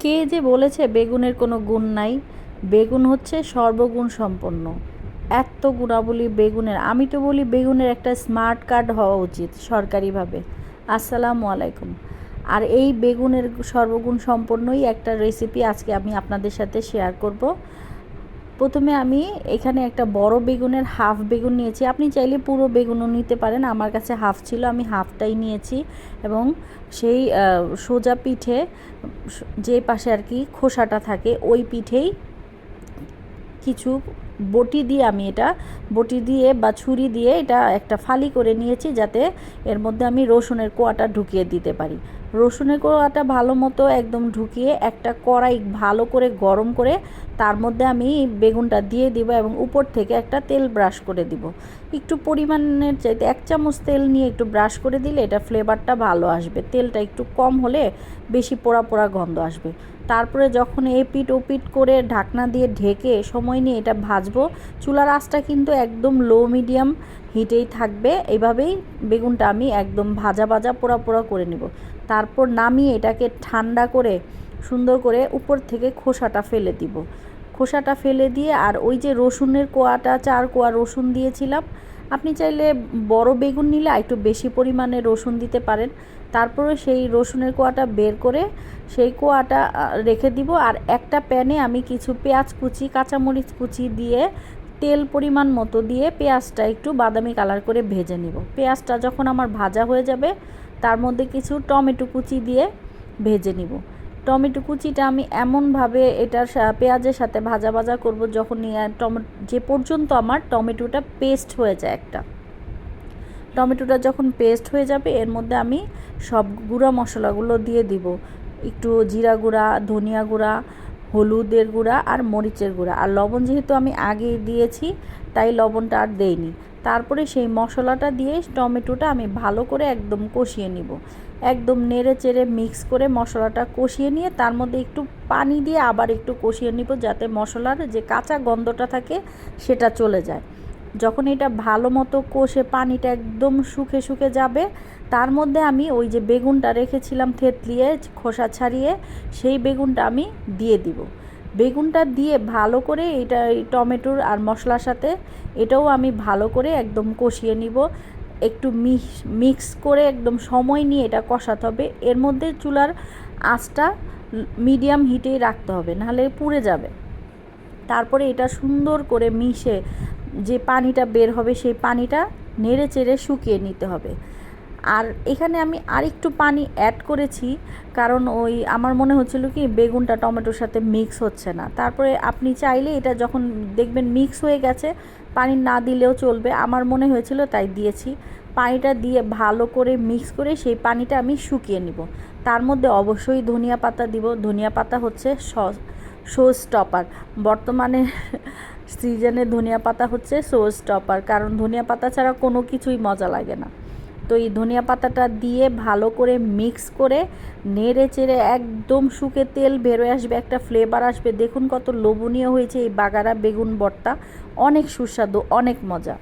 কে যে বলেছে বেগুনের কোনো গুণ নাই? বেগুন হচ্ছে সর্বগুণ সম্পন্ন। এত গুণাবলী বেগুনের। আমি তো বলি বেগুনের একটা স্মার্ট কার্ড হওয়া উচিত সরকারিভাবে। আসসালামু আলাইকুম। আর এই বেগুনের সর্বগুণ সম্পন্নই একটা রেসিপি আজকে আমি আপনাদের সাথে শেয়ার করব। প্রথমে আমি এখানে একটা বড় বেগুনের হাফ বেগুন নিয়েছি। আপনি চাইলে পুরো বেগুনও নিতে পারেন। আমার কাছে হাফ ছিল, আমি হাফটাই নিয়েছি এবং সেই সোজা পিঠে যে পাশে আর কি খোসাটা থাকে, ওই পিঠেই কিছু বটি দিয়ে আমি এটা, বটি দিয়ে বা ছুরি দিয়ে এটা একটা ফালি করে নিয়েছি যাতে এর মধ্যে আমি রসুনের কোয়াটা ঢুকিয়ে দিতে পারি। রসুনের কোয়াটা ভালো মতো একদম ঢুকিয়ে একটা কড়াই ভালো করে গরম করে তার মধ্যে আমি বেগুনটা দিয়ে দিব এবং উপর থেকে একটা তেল ব্রাশ করে দিব। একটু পরিমাণের চাইতে এক চামচ তেল নিয়ে একটু ব্রাশ করে দিলে এটা ফ্লেভারটা ভালো আসবে। তেলটা একটু কম হলে বেশি পোড়া পোড়া গন্ধ আসবে। তারপরে যখন এপিট ওপিট করে ঢাকনা দিয়ে ঢেকে সময় নিয়ে এটা ভাজবো, চুলার আঁচটা কিন্তু একদম লো মিডিয়াম হিটেই থাকবে। এভাবেই বেগুনটা আমি একদম ভাজা ভাজা পোড়া পোড়া করে নেব। তারপর নামিয়ে এটাকে ঠান্ডা করে সুন্দর করে উপর থেকে খোসাটা ফেলে দিব। খোসাটা ফেলে দিয়ে আর ওই যে রসুনের কোয়াটা, চার কোয়া রসুন দিয়েছিলাম আপনি চাইলে বড় বেগুন নিলে একটু বেশি পরিমাণে রসুন দিতে পারেন। তারপরে সেই রসুনের কোয়াটা বের করে সেই কোয়াটা রেখে দিব। আর একটা প্যানে আমি কিছু পেঁয়াজ কুচি, কাঁচামরিচ কুচি দিয়ে তেল পরিমাণ মতো দিয়ে পেঁয়াজটা একটু বাদামি কালার করে ভেজে নিব। পেঁয়াজটা যখন আমার ভাজা হয়ে যাবে, তার মধ্যে কিছু টমেটো কুচি দিয়ে ভেজে নিব। টমেটো কুচিটা আমি এমনভাবে এটার পেঁয়াজের সাথে ভাজা ভাজা করব যখন টমেটো যে পর্যন্ত আমার টমেটোটা পেস্ট হয়ে যায় একটা। টমেটোটা যখন পেস্ট হয়ে যাবে, এর মধ্যে আমি সব গুঁড়া মশলাগুলো দিয়ে দিব। একটু জিরা গুঁড়া, ধনিয়া গুঁড়া, হলুদের গুঁড়া আর মরিচের গুঁড়া। আর লবণ যেহেতু আমি আগে দিয়েছি, তাই লবণটা আর দেইনি। তারপরে সেই মশলাটা দিয়ে টমেটোটা আমি ভালো করে একদম কষিয়ে নিব। একদম নেড়ে চেড়ে মিক্স করে মশলাটা কষিয়ে নিয়ে তার মধ্যে একটু পানি দিয়ে আবার একটু কষিয়ে নিব যাতে মশলার যে কাঁচা গন্ধটা থাকে সেটা চলে যায়। যখন এটা ভালো মতো কষে পানিটা একদম শুকে শুকে যাবে, তার মধ্যে আমি ওই যে বেগুনটা রেখেছিলাম থেতলিয়ে খোসা ছাড়িয়ে, সেই বেগুনটা আমি দিয়ে দিব। বেগুনটা দিয়ে ভালো করে এটা এই টমেটোর আর মশলার সাথে এটাও আমি ভালো করে একদম কষিয়ে নিব। একটু মিক্স করে একদম সময় নিয়ে এটা কষাতে হবে। এর মধ্যে চুলার আঁচটা মিডিয়াম হিটেই রাখতে হবে, নাহলে পুড়ে যাবে। তারপরে এটা সুন্দর করে মিশে যে পানিটা বের হবে সেই পানিটা নেড়ে চেড়ে শুকিয়ে নিতে হবে। আর এখানে আমি আরেকটু পানি অ্যাড করেছি, কারণ ওই আমার মনে হচ্ছিল কি বেগুনটা টমেটোর সাথে মিক্স হচ্ছে না। তারপরে আপনি চাইলে এটা যখন দেখবেন মিক্স হয়ে গেছে, পানি না দিলেও চলবে। আমার মনে হয়েছিল তাই দিয়েছি। পানিটা দিয়ে ভালো করে মিক্স করে সেই পানিটা আমি শুকিয়ে নিব। তার মধ্যে অবশ্যই ধনিয়া পাতা দিব। ধনিয়া পাতা হচ্ছে শো স্টপার বর্তমানে সিজনে ধনিয়া পাতা হচ্ছে শো স্টপার কারণ ধনিয়া পাতা ছাড়া কোনো কিছুই মজা লাগে না। তো এই ধনিয়া পাতাটা দিয়ে ভালো করে মিক্স করে নেড়ে চেড়ে একদম শুকে তেল বেরোয় আসবে, একটা ফ্লেভার আসবে। দেখুন কত লোভনীয় হয়েছে এই বাগারা বেগুন বট্টা অনেক সুস্বাদু, অনেক মজা।